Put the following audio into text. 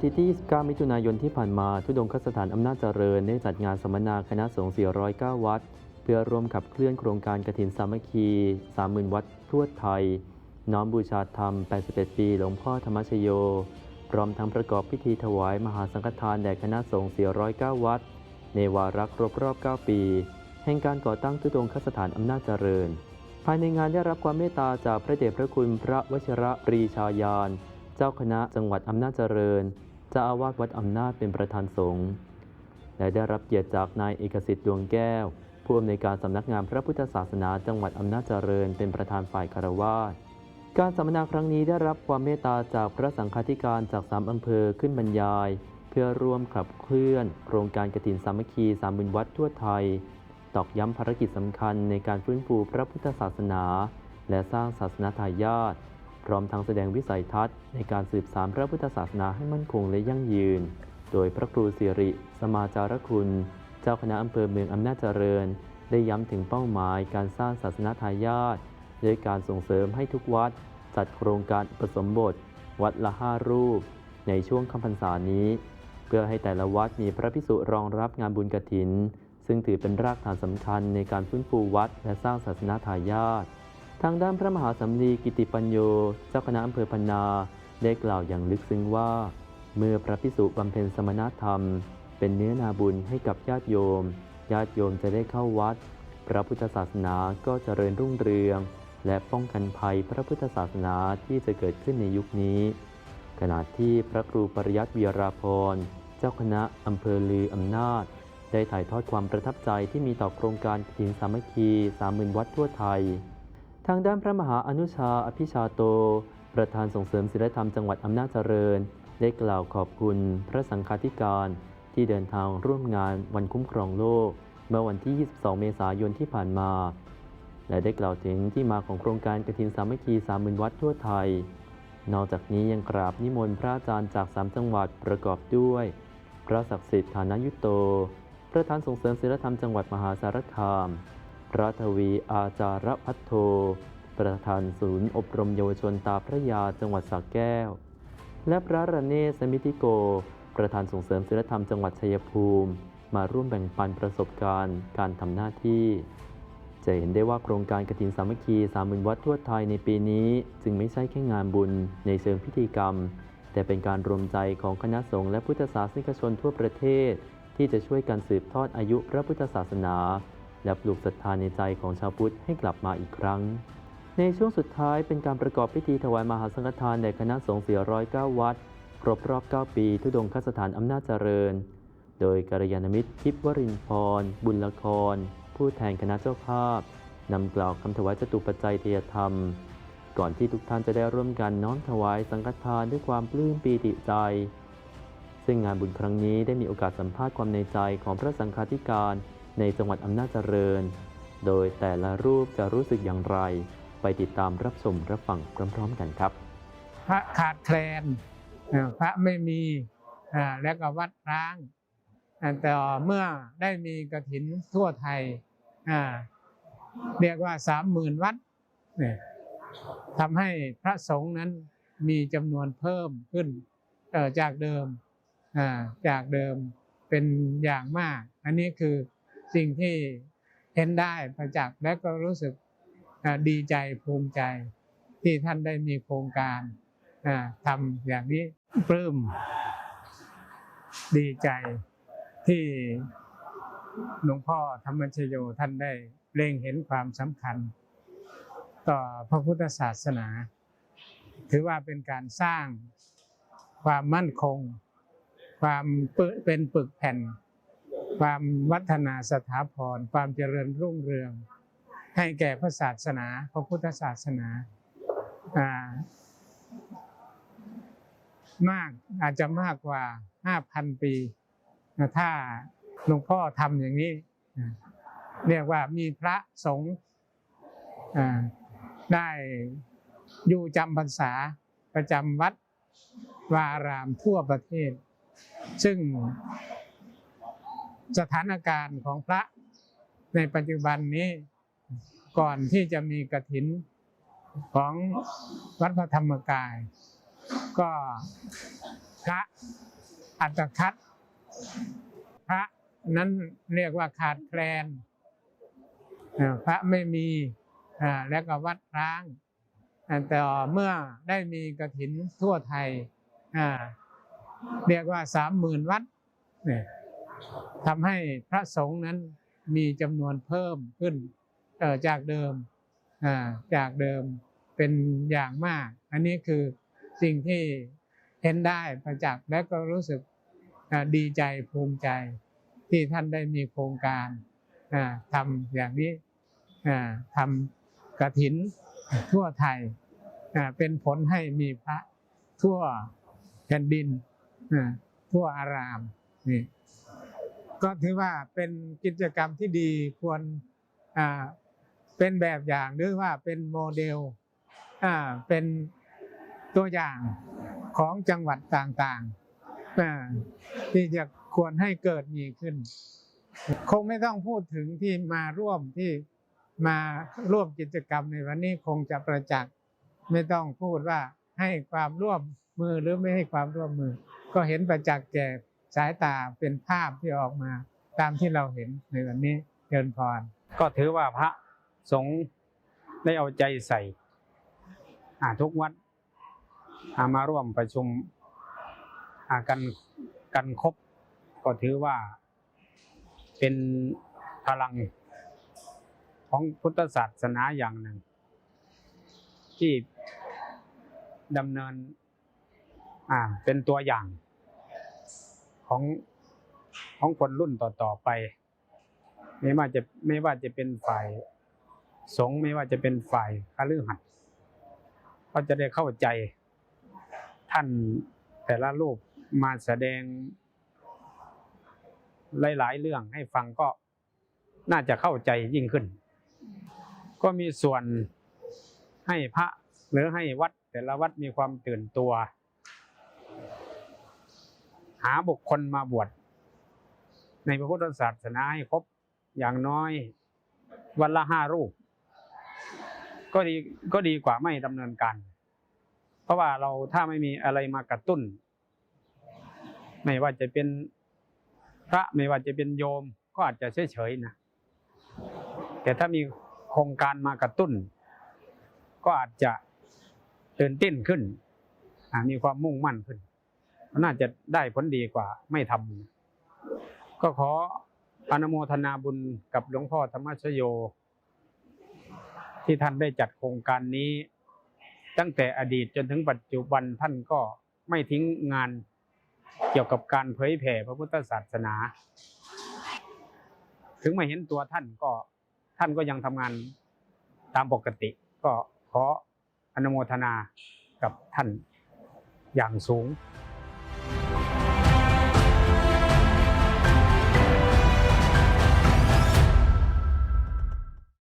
วันทิตย์ที่ 29 มิถุนายนที่ผ่านมา ทุดงคสถานอำนาจเจริญได้จัดงานสัมมนาคณะสงฆ์ 409 วัด เพื่อร่วมขับเคลื่อนโครงการกฐินสามัคคี 30,000 วัดทั่วไทย น้อมบูชาธรรม 81 ปี หลวงพ่อธรรมชโย พร้อมทั้งประกอบพิธีถวายมหาสังฆทานแด่คณะสงฆ์ 409 วัด ในวาระครบรอบ 9 ปี แห่งการก่อตั้งทุดงคสถานอำนาจเจริญ ภายในงานได้รับความเมตตาจากพระเดชพระคุณพระวชิระปรีชายานเจ้าคณะจังหวัดอำนาจเจริญ จ้าอาวาสวัดอำนาจเป็นประธานสงฆ์และได้รับเกียรติจากนายเอกสิทธิ์ดวงแก้ว ผู้อำนวยการสำนักงานพระพุทธศาสนาจังหวัดอำนาจเจริญ เป็นประธานฝ่ายคารวาสการสัมมนาครั้งนี้ได้รับความเมตตาจากพระสังฆาธิการจากสามอำเภอขึ้นบรรยาย เพื่อร่วมขับเคลื่อน โครงการกฐินสามัคคีสามบินวัดทั่วไทย ตอกย้ำภารกิจสำคัญในการฟื้นฟูพระพุทธศาสนา และสร้างศาสนาทายาท พร้อมทั้งแสดงวิสัยทัศน์ในการสืบสานพระพุทธศาสนาให้มั่นคงและยั่งยืน โดยพระครูสิริ สมาจารคุณ เจ้าคณะอำเภอเมืองอำนาจเจริญ ได้ย้ำถึงเป้าหมายการสร้างศาสนาทายาทด้วยการส่งเสริมให้ทุกวัด จัดโครงการอุปสมบท วัดละห้ารูป ในช่วงคำพรรษานี้ เพื่อให้แต่ละวัดมีพระพิสุรองรับงานบุญกฐิน ซึ่งถือเป็นรากฐานสำคัญในการฟื้นฟูวัดและสร้างศาสนาทายาท ทางด้านพระมหาสำลีกิติปัญโย เจ้าคณะอำเภอพันนาได้กล่าวอย่างลึกซึ้งว่า เมื่อพระพิสุบำเพ็ญสมณธรรม เป็นเนื้อนาบุญให้กับญาติโยม ญาติโยมจะได้เข้าวัด พระพุทธศาสนาก็เจริญรุ่งเรือง และป้องกันภัยพระพุทธศาสนาที่จะเกิดขึ้นในยุคนี้ ขณะที่พระครูปริยัติวีราพรเจ้าคณะอำเภอลืออำนาจ ได้ถ่ายทอดความประทับใจที่มีต่อโครงการกฐินสามัคคีสามหมื่นวัดทั่วไทย ทางด้านพระมหาอนุชาอภิชาโต ประธานส่งเสริมศิลธรรมจังหวัดอำนาจเจริญ ได้กล่าวขอบคุณพระสังฆาธิการที่เดินทางร่วมงานวันคุ้มครองโลก เมื่อวันที่ 22 เมษายนที่ผ่านมา และได้กล่าวถึงที่มาของโครงการกฐินสามัคคีสามหมื่นวัดทั่วไทย นอกจากนี้ยังกราบนิมนต์พระอาจารย์จากสามจังหวัดประกอบด้วย พระศักดิ์สิทธิ์ฐานายุโต ประธานส่งเสริมศิลธรรมจังหวัดมหาสารคาม พระทวีอาจารพัทโท ประธานศูนย์อบรมเยาวชนตาพระยาจังหวัดสระแก้ว และพระระเนศสมิติโก ประธานส่งเสริมศิลธรรมจังหวัดชัยภูมิ มาร่วมแบ่งปันประสบการณ์ การทำหน้าที่ จะเห็นได้ว่าโครงการกฐินสามัคคีสามหมื่นวัดทั่วไทยในปีนี้ จึงไม่ใช่แค่งานบุญในเชิงพิธีกรรม แต่เป็นการรวมใจของคณะสงฆ์และพุทธศาสนิกชนทั่วประเทศ ที่จะช่วยกันสืบทอดอายุพระพุทธศาสนา และปลูกศรัทธาในใจของชาวพุทธให้กลับมาอีกครั้ง ในช่วงสุดท้ายเป็นการประกอบพิธีถวายมหาสังฆทานแด่คณะสงฆ์409 วัด ครบรอบ 9 ปีทุดงคสถานอำนาจเจริญ โดยกัลยาณมิตรทิพวรินพร บุญละคร ผู้แทนคณะเจ้าภาพนำกล่าวคำถวายจตุปัจจัยเทยธรรม ก่อนที่ทุกท่านจะได้ร่วมกันน้อมถวายสังฆทานด้วยความปลื้มปีติใจซึ่งงานบุญครั้งนี้ได้มีโอกาสสัมภาษณ์ความในใจของพระสังฆาธิการ ในจังหวัดอำนาจเจริญ โดยแต่ละรูปจะรู้สึกอย่างไร ไปติดตามรับชมรับฟังพร้อม ๆ กันครับ พระขาดแคลนพระไม่มีแล้วก็วัดร้างแต่เมื่อได้มีกระถินทั่วไทยเรียกว่าสามหมื่นวัดทำให้พระสงฆ์นั้นมีจำนวนเพิ่มขึ้นจากเดิมจากเดิมเป็นอย่างมาก อันนี้คือ สิ่งที่เห็นได้ประจักษ์และก็รู้สึกดีใจภูมิใจที่ท่านได้มีโครงการทำอย่างนี้ปลื้มดีใจที่หลวงพ่อธรรมชโยท่านได้เล็งเห็นความสำคัญ ต่อพระพุทธศาสนา ถือว่าเป็นการสร้างความมั่นคง ความเป็นปึกแผ่น ความวัฒนาสถาพร ความเจริญรุ่งเรือง ให้แก่พระศาสนาพระพุทธศาสนามากอาจจะมากกว่า5,000ปีนะถ้าหลวงพ่อทำอย่างนี้ เรียกว่ามีพระสงฆ์ได้อยู่จำพรรษาประจำวัดวารามทั่วประเทศ ซึ่ง สถานการณ์ของพระในปัจจุบันนี้ก่อนที่จะมีกฐินของวัดพระธรรมกาย ก็พระอัตคัดพระนั้นเรียกว่าขาดแคลนพระไม่มีแล้วก็วัดร้าง แต่เมื่อได้มีกระถินทั่วไทยเรียกว่าสามหมื่นวัดเนี่ย ทำให้พระสงฆ์นั้นมีจำนวนเพิ่มขึ้นจากเดิมจากเดิมเป็นอย่างมาก อันนี้คือสิ่งที่เห็นได้ประจักษ์และก็รู้สึกดีใจภูมิใจที่ท่านได้มีโครงการทำอย่างนี้ทำกระถินทั่วไทยเป็นผลให้มีพระทั่วแผ่นดินทั่วอารามนี่ ก็ถือว่าเป็นกิจกรรมที่ดีควรเป็นแบบอย่างหรือว่าเป็นโมเดลเป็นตัวอย่างของจังหวัดต่างๆที่จะควรให้เกิดมีขึ้น คงไม่ต้องพูดถึงที่มาร่วมที่มาร่วมกิจกรรมในวันนี้คงจะประจักษ์ไม่ต้องพูดว่าให้ความร่วมมือหรือไม่ให้ความร่วมมือ ก็เห็นประจักษ์แก่ สายตาเป็นภาพที่ออกมาตามที่เราเห็นในวันนี้เชิญพร ก็ถือว่าพระสงฆ์ได้เอาใจใส่ทุกวัดามาร่วมประชุมกันกันครบ ก็ถือว่าเป็นพลังของพุทธศาสนาอย่างหนึ่ง ที่ดำเนินเป็นตัวอย่าง ของของคนรุ่นต่อๆไป ไม่ว่าจะไม่ว่าจะเป็นฝ่ายสงฆ์ไม่ว่าจะเป็นฝ่ายคฤหัสถ์ก็จะได้เข้าใจท่านแต่ละรูปมาแสดง หลาย ๆ เรื่องให้ฟังก็น่าจะเข้าใจยิ่งขึ้น ก็มีส่วนให้พระหรือให้วัดแต่ละวัดมีความตื่นตัว หาบุคคลมาบวชในพระพุทธศาสนาให้ครบอย่างน้อยวันละห้ารูป ก็ดีก็ดีกว่าไม่ดำเนินการ เพราะว่าเราถ้าไม่มีอะไรมากระตุ้น ไม่ว่าจะเป็นพระไม่ว่าจะเป็นโยมก็อาจจะเฉยๆนะ แต่ถ้ามีโครงการมากระตุ้น ก็อาจจะตื่นเต้นขึ้นมีความมุ่งมั่นขึ้น น่าจะได้ผลดีกว่าไม่ทำก็ขออนุโมทนาบุญกับหลวงพ่อธรรมชโย ที่ท่านได้จัดโครงการนี้ ตั้งแต่อดีตจนถึงปัจจุบันท่านก็ไม่ทิ้งงานเกี่ยวกับการเผยแผ่พระพุทธศาสนา ถึงไม่เห็นตัวท่านก็ท่านก็ยังทำงานตามปกติ ก็ขออนุโมทนากับท่านอย่างสูง